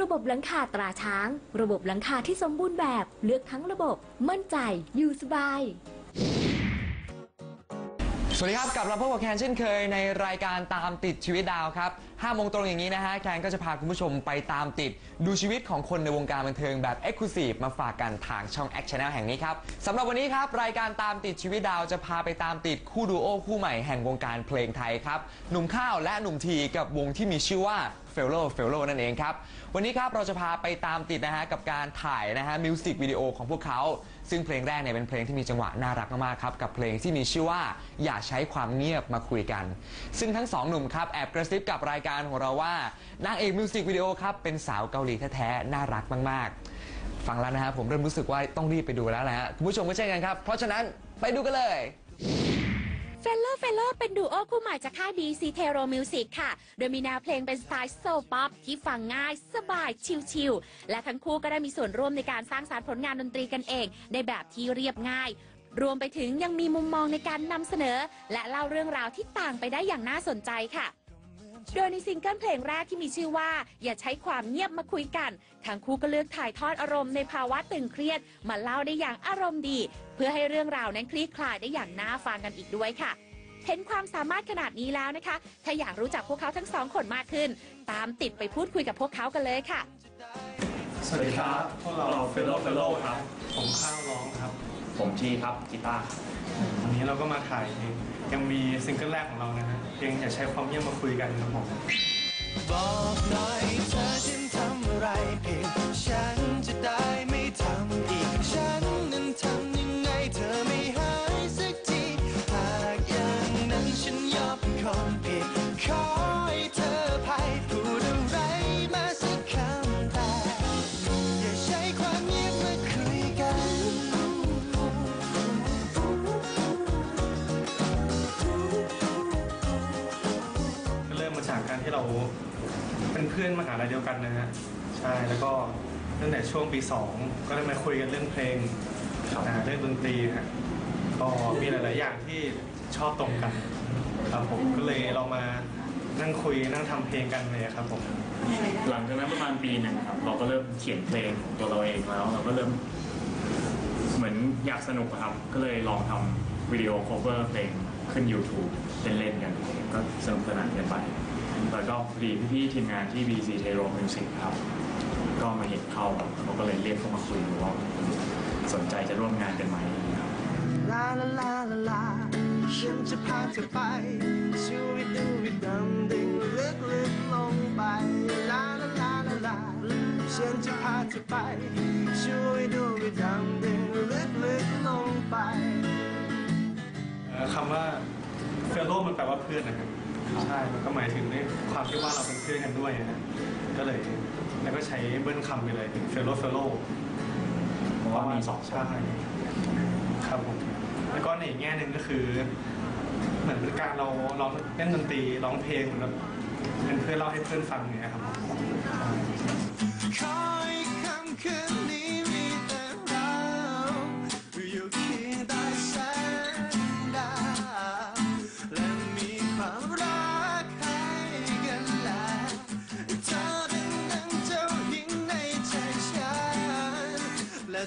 ระบบหลังคาตราช้าง ระบบหลังคาที่สมบูรณ์แบบ เลือกทั้งระบบ มั่นใจ อยู่สบาย สวัสดีครับกลับมาพบกับแคนเช่นเคยในรายการตามติดชีวิตดาวครับ 5โมงตรงอย่างนี้นะฮะแคนก็จะพาคุณผู้ชมไปตามติด ดูชีวิตของคนในวงการบันเทิงแบบ e x c l u s i v e มาฝากกันทางช่อง Act Channel แห่งนี้ครับสำหรับวันนี้ครับ รายการตามติดชีวิตดาวจะพาไปตามติดคู่ดูโอคู่ใหม่แห่งวงการเพลงไทยครับหนุ่มข้าวและหนุ่มทีกับวงที่มีชื่อว่า f e l l o f e l l o นั่นเองครับ วันนี้ครับเราจะพาไปตามติดนะฮะกับการถ่ายนะฮะมิวสิกวิดีโอของพวกเขา ซึ่งเพลงแรกเนี่ยเป็นเพลงที่มีจังหวะน่ารักมากๆครับ กับเพลงที่มีชื่อว่าอย่าใช้ความเงียบมาคุยกัน ซึ่งทั้งสองหนุ่มครับแอบกระซิบกับรายการการของเราว่านางเอกมิวสิกวิดีโอครับ เป็นสาวเกาหลีแท้ๆ น่ารักมากๆ ฟังแล้วนะฮะผมเริ่มรู้สึกว่าต้องรีบไปดูแล้วนะฮะคุณผู้ชมก็เช่นกันครับ เพราะฉะนั้นไปดูกันเลยเฟลโลอร์เฟลโลอร์เป็นดูโอคู่ใหม่จากค่ายดีซีเทโรมิวสิกค่ะ โดยมีแนวเพลงเป็นสไตล์โซป๊อปที่ฟังง่าย สบาย ชิลๆ และทั้งคู่ก็ได้มีส่วนร่วมในการสร้างสารรค์ผลงานดนตรีกันเอง ในแบบที่เรียบง่าย รวมไปถึงยังมีมุมมองในการนำเสนอ และเล่าเรื่องราวที่ต่างไปได้อย่างน่าสนใจค่ะ โดยในซิงเกิลเพลงแรกที่มีชื่อว่า อย่าใช้ความเงียบมาคุยกันทั้งคู่ก็เลือกถ่ายทอดอารมณ์ในภาวะตึงเครียด มาเล่าได้อย่างอารมณ์ดี เพื่อให้เรื่องราวนั้นคลี่คลายได้อย่างน่าฟังกันอีกด้วยค่ะ เห็นความสามารถขนาดนี้แล้วนะคะ ถ้าอยากรู้จักพวกเขาทั้งสองคนมากขึ้น ตามติดไปพูดคุยกับพวกเขากันเลยค่ะ สวัสดีครับ พวกเราเฟลโลเฟลโลครับ ผมข้าวร้องครับ ผมทีครับกีตาร์วันนี้เราก็มาถ่าย ยังมีซิงเกิลแรกของเรานะฮะเยังอย่าใช้ความเงียบมาคุยกันครับผมบอกหน่อยเธอฉัน เราเป็นเพื่อนมหาลัยเดียวกันนะฮะใช่แล้วก็ตั้งแต่ช่วงปี2ก็ได้มาคุยกันเรื่องเพลงอ่าเรื่องดนตรีฮะก็มีหลาย ๆ อย่างที่ชอบตรงกันครับผมก็เลยเรามานั่งคุยนั่งทำเพลงกันเลยครับผม หลังจากนั้นประมาณปีหนึ่งครับ เราก็เริ่มเขียนเพลงของตัวเราเองแล้ว เราก็เริ่ม เหมือนอยากสนุกอะครับ ก็เลยลองทำวิดีโอ cover เพลงขึ้น YouTube เล่นๆกันก็สนุกสนานกันไป แล้วก็พอดีพี่ๆทีมงานที่ BC t e r o Music ครับ ก็มาเห็นเข้าครับเขาก็เลยเรียกเข้ามาคุยดูว่าสนใจจะร่วมงานกันไหมครับ ลาลาลาลาลาฉันจะพาเธอไปช่วยดูวิดำดิ่งลึกลึกลงไป ลาลาลาลาลาฉันจะพาเธอไปช่วยดูวิดำดิ่งลึกลึกลงไป เอ่อคำว่าเฟลโลมันแปลว่าเพื่อนนะครับ ใช่ มันก็หมายถึงในความที่ว่าเราเป็นเพื่อนกันด้วยนะฮะก็เลยแล้วก็ใช้เบิ้ลคำไปเลยเป็นเฟลโลเฟลโลเพราะว่ามีสองใช่ครับผมแล้วก็ในอีกแง่หนึ่งก็คือ เหมือนเป็นการเราร้องเล่นดนตรีร้องเพลงเหมือนแบบเป็นเพื่อนเล่าให้เพื่อนฟังเนี่ยครับผมขอให้คำคืน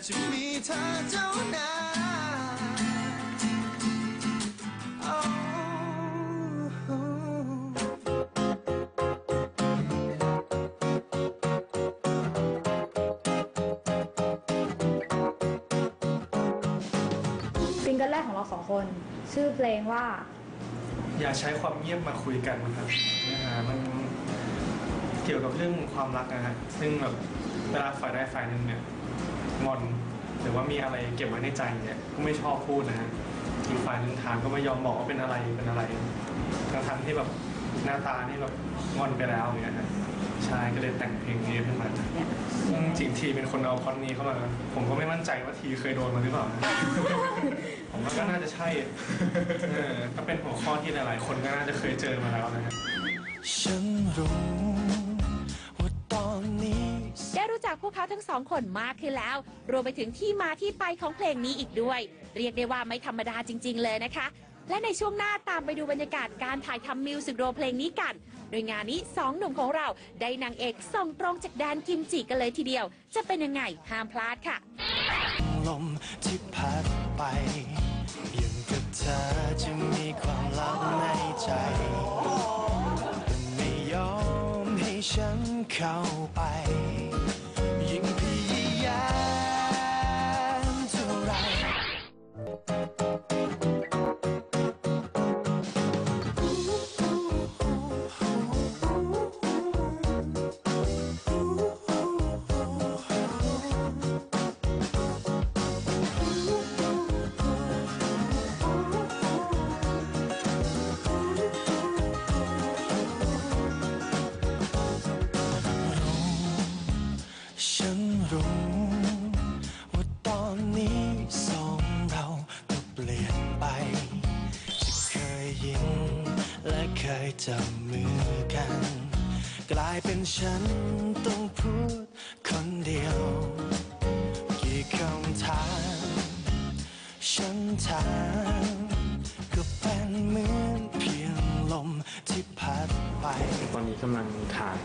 จะมีเธอเท่านั้น Oh ซิงเกิลแรกของเราสองคน ชื่อเพลงว่า อย่าใช้ความเงียบมาคุยกันนะครับเนื้อหามันเกี่ยวกับเรื่องความรักนะฮะซึ่งแบบเวลาฝ่ายใดฝ่ายหนึ่งเนี่ยงอน หรือว่ามีอะไรเก็บไว้ในใจเนี่ยก็ไม่ชอบพูดนะฮะอีกฝ่ายหนึ่งถามก็ไม่ยอมบอกว่าเป็นอะไรเป็นอะไรทั้งๆที่แบบหน้าตานี่แบบงอนไปแล้วอย่างเงี้ยฮะใช่ก็เลยแต่งเพลงนี้ขึ้นมาซึ่งจริงๆทีเป็นคนเอาพล็อดนี้เข้ามา ผมก็ไม่มั่นใจว่าทีเคยโดนมาหรือเปล่านะ ผมว่าก็น่าจะใช่เออก็เป็นหัวข้อที่หลายๆ คนก็น่าจะเคยเจอมาแล้วนะฮะ ฉันรู้ พวกเขาทั้งสองคนมากขึ้นแล้ว รวมไปถึงที่มาที่ไปของเพลงนี้อีกด้วย เรียกได้ว่าไม่ธรรมดาจริง ๆ เลยนะคะ และในช่วงหน้าตามไปดูบรรยากาศการถ่ายทำมิวสิกวิดีโอเพลงนี้กัน โดยงานนี้สองหนุ่มของเราได้นางเอกส่งตรงจากแดนกิมจิกันเลยทีเดียว จะเป็นยังไงห้ามพลาดค่ะ ลมที่พัดไปยังกับเธอจะมีความลับในใจไม่ยอมให้ฉันเข้าไป จับมือกัน กลายเป็นฉันต้องพูด ไป ตอนนี้กำลังถ่าย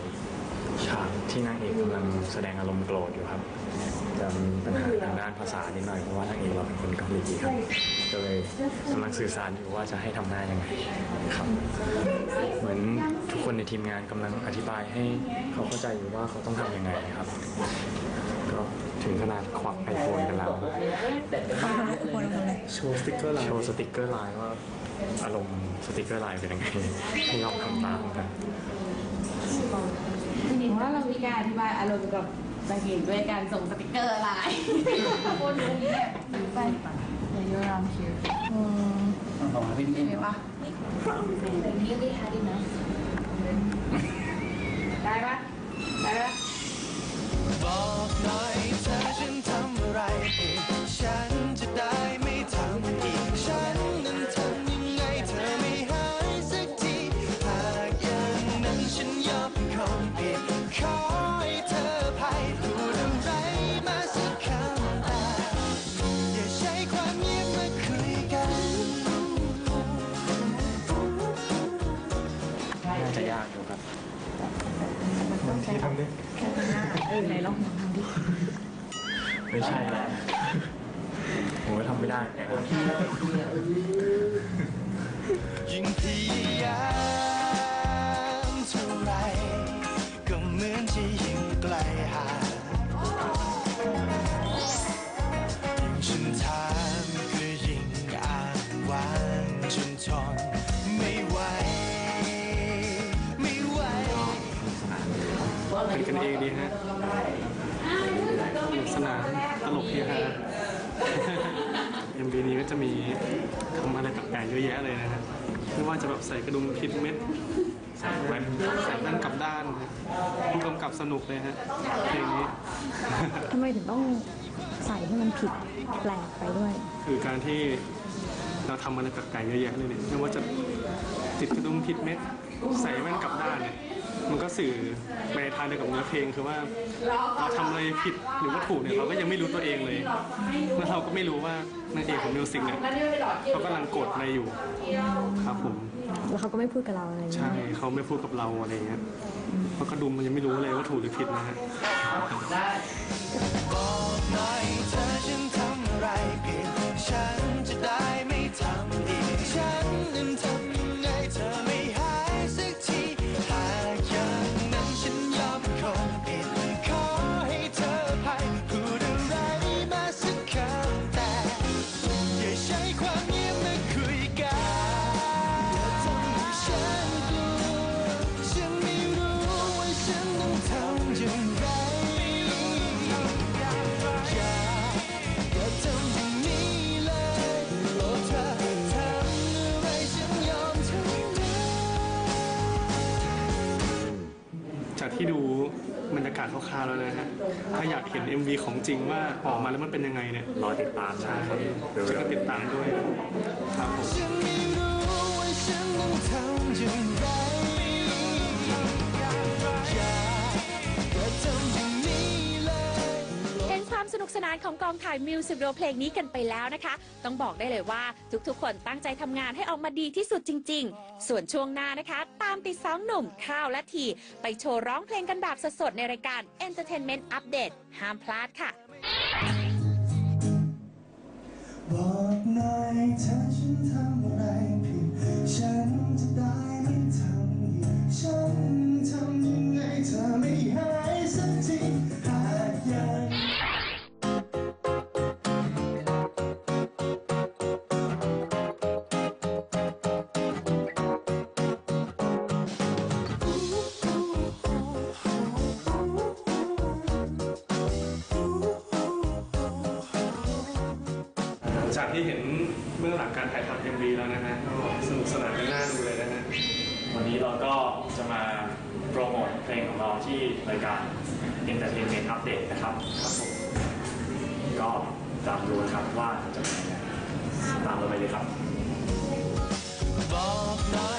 ฉากที่นางเอกกำลังแสดงอารมณ์โกรธอยู่ครับจะมีปัญหาทางด้านภาษานิดหน่อยเพราะว่านางเอกเราเป็นคนเกาหลีครับก็เลยกำลังสื่อสารอยู่ว่าจะให้ทำหน้ายังไงครับ เหมือนทุกคนในทีมงานกำลังอธิบายให้เขาเข้าใจอยู่ว่าเขาต้องทำยังไงครับ ก็ถึงขนาดควักไอโฟนกันแล้วโชว์สติกเกอร์ไลน์โชว์สติกเกอร์ไลน์ว่าอารมณ์สติกเกอร์ไลน์เป็นยังไงให้ยอมทำตามกัน หนิงว่าเรามีการ อธิบายอารมณ์กับนางเอกด้วยการส่งสติกเกอร์อะไรโคนนี้แบบไปเดี๋ยวยูรามคิวอืมเห็นปะได้ปะ ไม่ใช่แหละผมก็ทำไม่ได้แต่ยิ่งพยายามเท่าไรก็เหมือนจะยิ่งไกลห่างยิ่งฉันถามก็ยิ่งอ่านหวานจนทนไม่ไหวไม่ไหวเป็นกันเองดีฮะสนุกสนานตลกเฮฮา MV นี้ก็จะ มีทำอะไรแปลกๆเยอะแยะเลยนะฮะไม่ว่าจะแบบใส่กระดุมผิดเม็ดใส่แว่นใส่แว่นกลับด้านนะผู้กำกับสนุกเลยฮะเพลงนี้ ทำไมถึงต้องใส่ให้มันผิดแปลกไปด้วย คือการที่เราทำอะไรแปลกๆเยอะแยะเลยเนี่ยไม่ว่าจะติดกระดุมผิดเม็ดใส่แว่นกลับด้านเนี่ย มันก็สื่อไปในทางเดียวกับเนื้อเพลงคือว่าเราทำอะไรผิดหรือว่าถูกเนี่ยเราก็ยังไม่รู้ตัวเองเลยแล้วเราก็ไม่รู้ว่านางเอกของมิวสิกเนี่ยเขากำลังกดอะไรอยู่ครับผมแล้วเขาก็ไม่พูดกับเราอะไรอย่างเงี้ใช่ยเขาไม่พูดกับเราอะไรอย่างเงี้ยเพราะกระดุมมันยังไม่รู้เลยว่าถูกหรือผิดนะฮะ บอกหน่อย คร่าวๆแล้วนะฮะ ถ้าอยากเห็น MV ของจริงว่าออกมาแล้วมันเป็นยังไงเนี่ยรอติดตามได้ครับเร็วจะก็ติดตามด้วยครับผม ฉันไม่รู้ นามสนุกสนานของกองถ่ายมิวสิกวิดีโอเพลงนี้กันไปแล้วนะคะ ต้องบอกได้เลยว่าทุกๆ คนตั้งใจทำงานให้ออกมาดีที่สุดจริง ๆ ส่วนช่วงหน้านะคะ ตามติดสองหนุ่มข้าวและที ไปโชว์ร้องเพลงกันแบบสดๆในรายการ Entertainment Update ห้ามพลาดค่ะบอกหน่อยเธอ ที่เห็นเบื้องหลังการถ่ายทำเอ็มวีแล้วนะฮะก็สนุกสนานกันน่าดูเลยนะฮะวันนี้เราก็จะมาโปรโมทเพลงของเราที่รายการ Entertainment Update นะครับครับผมก็ตามดูนะครับว่าจะเป็นยังไงตามเราไปเลยครับบอกหน่อย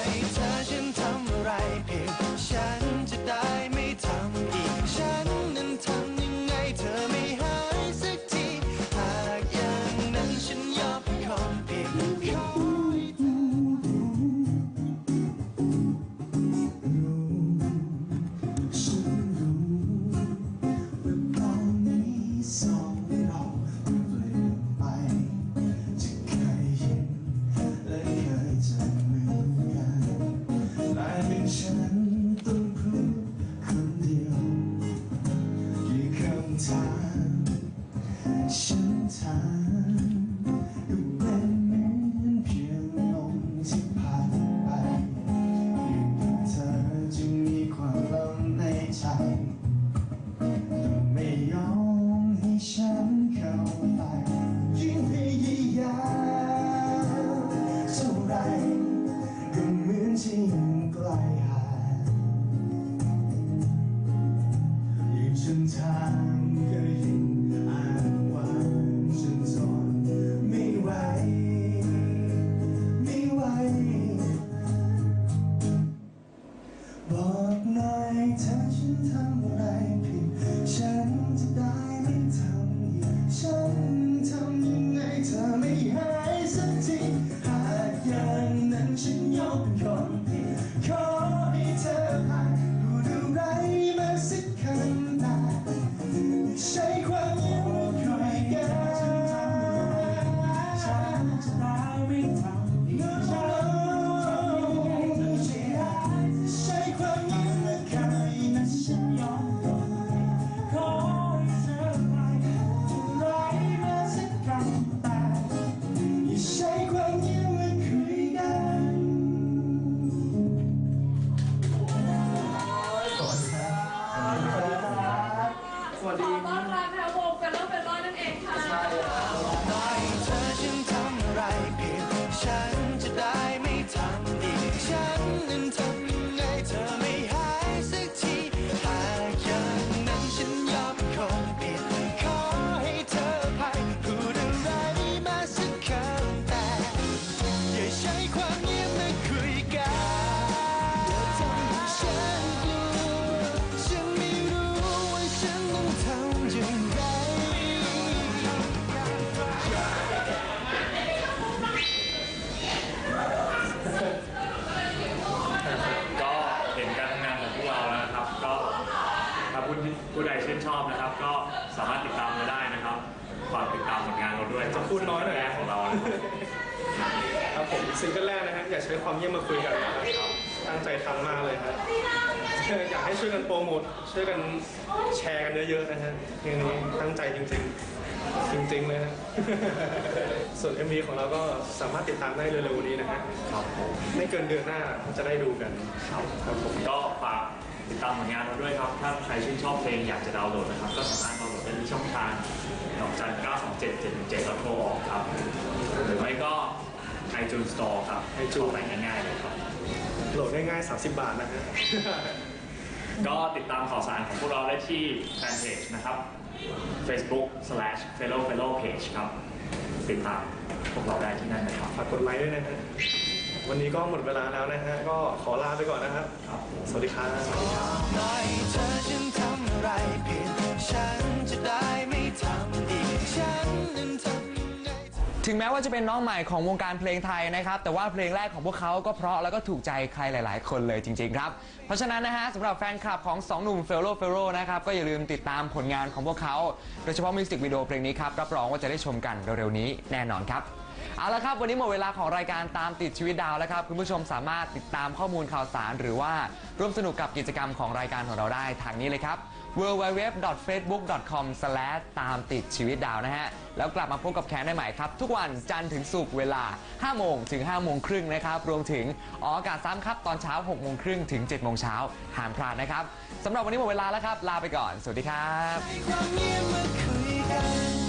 ใช้ความเยี่ยมมาคุยกันนะครับตั้งใจทำมากเลยครับอยากให้ช่วยกันโปรโมทช่วยกันแชร์กันเยอะๆนะฮะเพลงนี้ตั้งใจจริงๆ จริงๆเลยนะ ส่วน MV ของเราก็สามารถติดตามได้เร็วๆนี้นะฮะครับผมไม่เกินเดือนหน้าจะได้ดูกันครับครับผมก็ฝากติดตามผลงานเราด้วยครับ ถ้าใครชื่นชอบเพลงอยากจะดาวน์โหลดนะครับ ก็สามารถดาวน์โหลดได้ที่ช่องทางดอกจัน927 717แล้วโทรออกครับ หรือไม่ก็ iTunes Store ครับ iTunes ไปง่ายๆเลยครับ โหลดได้ง่าย30 บาทนะฮะ ก็ติดตามข่าวสารของพวกเราได้ที่แฟนเพจนะครับ Facebook slash fellow fellow page ครับ ติดตามพวกเราได้ที่นั่นนะครับ ฝากกดไลค์ด้วยนะฮะ วันนี้ก็หมดเวลาแล้วนะฮะ ก็ขอลาไปก่อนนะครับ ครับ สวัสดีครับหน่อยเธอฉันทำอะไรผิด ฉันจะได้ไม่ทำ ถึงแม้ว่าจะเป็นน้องใหม่ของวงการเพลงไทยนะครับ แต่ว่าเพลงแรกของพวกเขาก็เพราะแล้วก็ถูกใจใครหลาย ๆ คนเลยจริง ๆ ครับ เพราะฉะนั้นนะฮะสำหรับแฟนคลับของ 2 หนุ่มเฟลโลเฟลโลนะครับ ก็อย่าลืมติดตามผลงานของพวกเขา โดยเฉพาะมิวสิกวิดีโอเพลงนี้ครับ รับรองว่าจะได้ชมกันเร็ว ๆ นี้แน่นอนครับเอาละครับ วันนี้หมดเวลาของรายการตามติดชีวิตดาวแล้วครับ คุณผู้ชมสามารถติดตามข้อมูลข่าวสาร หรือว่าร่วมสนุกกับกิจกรรมของรายการของเราได้ทางนี้เลยครับ www.facebook.com ตามติดชีวิตดาวนะฮะ แล้วกลับมาพบกับแขกได้ใหม่ครับ ทุกวันจันทร์ถึงศุกร์เวลา 5 โมงถึง 5 โมงครึ่งนะครับ รวมถึงออกอากาศซ้ำครับ ตอนเช้า 6 โมงครึ่งถึง 7 โมงเช้าห้ามพลาดนะครับสำหรับวันนี้หมดเวลาแล้วครับ ลาไปก่อน สวัสดีครับความเงียบมาคุยกัน